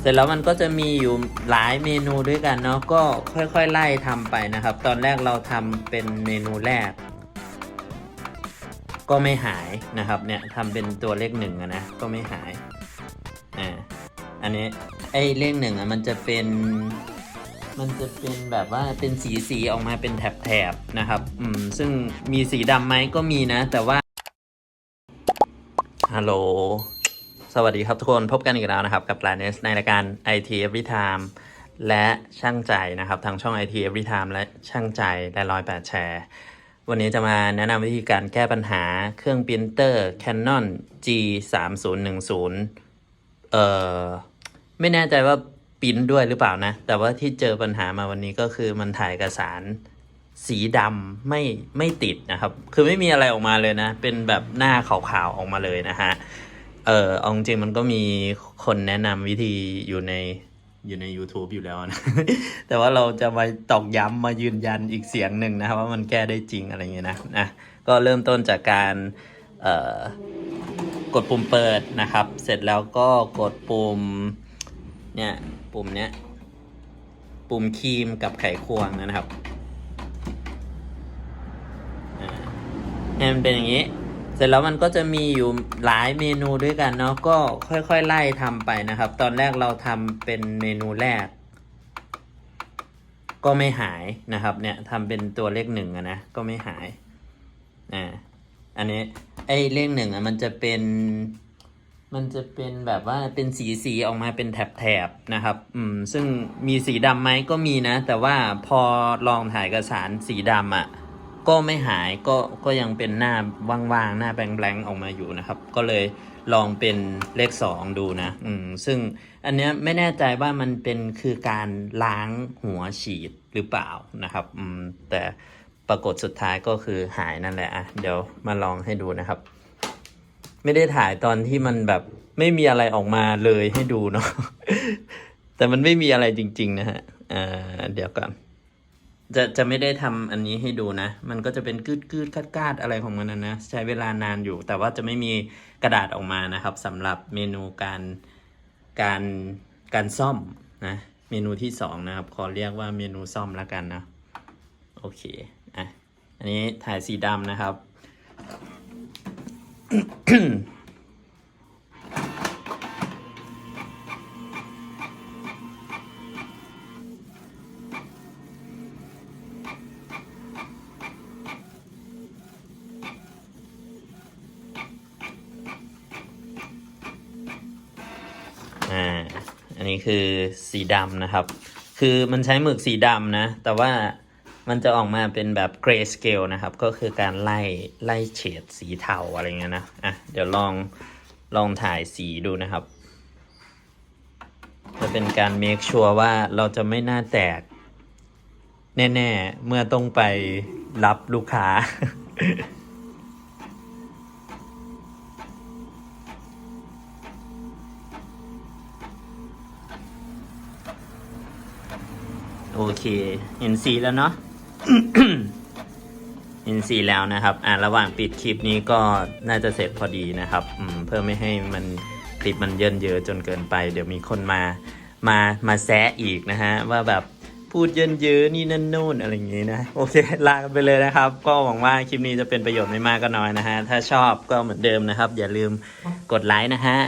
เสร็จแล้วมันก็จะมีอยู่หลายเมนูด้วยกันเนาะก็ค่อยๆไล่ทำไปนะครับ ตอนแรกเราทำเป็นเมนูแรก ก็ไม่หายนะครับเนี่ยทำเป็นตัวเลขหนึ่งอะนะก็ไม่หายอ่าอันนี้ไอ้เลขหนึ่งอะมันจะเป็นมันจะเป็นแบบว่าเป็นสีสีๆออกมาเป็นแถบๆนะครับ อืม ซึ่งมีสีดำไหมก็มีนะ แต่ว่า ฮัลโหล วัสดีครับทุกคนพบกันอีกแล้วนะครับ กับ p l a n e t ในรายการ IT Every Time และช่างใจนะครับ ทางช่อง IT Every Time และช่างใจและร้อยแปดแชร์ วันนี้จะมาแนะนำวิธีการแก้ปัญหาเครื่องปรินเตอร์ Canon G 3 0 1 0เอ่อไม่แน่ใจว่าปริ้นด้วยหรือเปล่านะ แต่ว่าที่เจอปัญหามาวันนี้ก็คือมันถ่ายเอกสารสีดำไม่ไม่ติดนะครับ คือไม่มีอะไรออกมาเลยนะ เป็นแบบหน้าขาวๆออกมาเลยนะฮะ เออเอาจริงมันก็มีคนแนะนำวิธีอยู่ในอยู่ใน YouTube อยู่แล้วนะ แต่ว่าเราจะมาตอกย้ำมายืนยันอีกเสียงหนึ่งนะครับว่ามันแก้ได้จริงอะไรเงี้ยนะนะก็เริ่มต้นจากการกดปุ่มเปิดนะครับ เสร็จแล้วก็กดปุ่มเนี่ยปุ่มเนี้ยปุ่มครีมกับไขควงนะครับให้มันเป็นอย่างนี้ เสร็จแล้วมันก็จะมีอยู่หลายเมนูด้วยกันเนาะก็ค่อยๆไล่ทำไปนะครับ ตอนแรกเราทำเป็นเมนูแรก ก็ไม่หายนะครับ เนี่ยทำเป็นตัวเลขหนึ่งอะนะก็ไม่หายอ่าอันนี้ไอ้เลขหนึ่งอะมันจะเป็นมันจะเป็นแบบว่าเป็นสีสีๆออกมาเป็นแถบๆนะครับ อืม ซึ่งมีสีดำไหมก็มีนะ แต่ว่าพอลองถ่ายเอกสารสีดำอะ่ะ ก็ไม่หายก็ก็ยังเป็นหน้าว่างๆ หน้าแบงๆออกมาอยู่นะครับ ก็เลยลองเป็นเลขสองดูนะอืมซึ่งอันเนี้ยไม่แน่ใจว่ามันเป็นคือการล้างหัวฉีดหรือเปล่านะครับอืมแต่ปรากฏสุดท้ายก็คือหายนั่นแหละอะเดี๋ยวมาลองให้ดูนะครับ ไม่ได้ถ่ายตอนที่มันแบบไม่มีอะไรออกมาเลยให้ดูเนาะแต่มันไม่มีอะไรจริง ๆ นะฮะอ่าเดี๋ยวก่อน จะจะไม่ได้ทำอันนี้ให้ดูนะ มันก็จะเป็นกืดกืดคาดคาดอะไรของมันนะนะ ใช้เวลานานอยู่ แต่ว่าจะไม่มีกระดาษออกมานะครับสำหรับเมนูการการการซ่อมนะ เมนูที่สองนะครับ ขอเรียกว่าเมนูซ่อมแล้วกันนะ โอเค อะ อันนี้ถ่ายสีดำนะครับ นี้คือสีดำนะครับ คือมันใช้หมึกสีดำนะ แต่ว่ามันจะออกมาเป็นแบบเกรย์สเกลนะครับ ก็คือการไล่ไล่เฉดสีเทาอะไรเงี้ยนะ อะ เดี๋ยวลองลองถ่ายสีดูนะครับ จะเป็นการเมคชัวร์ว่าเราจะไม่หน้าแตก แน่ ๆ เมื่อต้องไปรับลูกค้า โอเค เห็นสีแล้วเนาะเห็นสีแล้วนะครับ อ่าระหว่างปิดคลิปนี้ก็น่าจะเสร็จพอดีนะครับอืมเพื่อไม่ให้มันคลิปมันเยินเยอะจนเกินไป เดี๋ยวมีคนมามามาแซะอีกนะฮะว่าแบบพูดเยินเยอะนี่นั่นนู่นอะไรอย่างงี้นะโอเคลากันไปเลยนะครับ ก็หวังว่าคลิปนี้จะเป็นประโยชน์ไม่มากก็น้อยนะฮะถ้าชอบก็เหมือนเดิมนะครับ อย่าลืมกดไลค์นะฮะ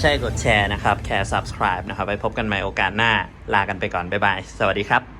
ใช่กดแชร์นะครับ แค่ subscribe นะครับ ไว้พบกันใหม่โอกาสหน้า ลากันไปก่อน บ๊ายบาย สวัสดีครับ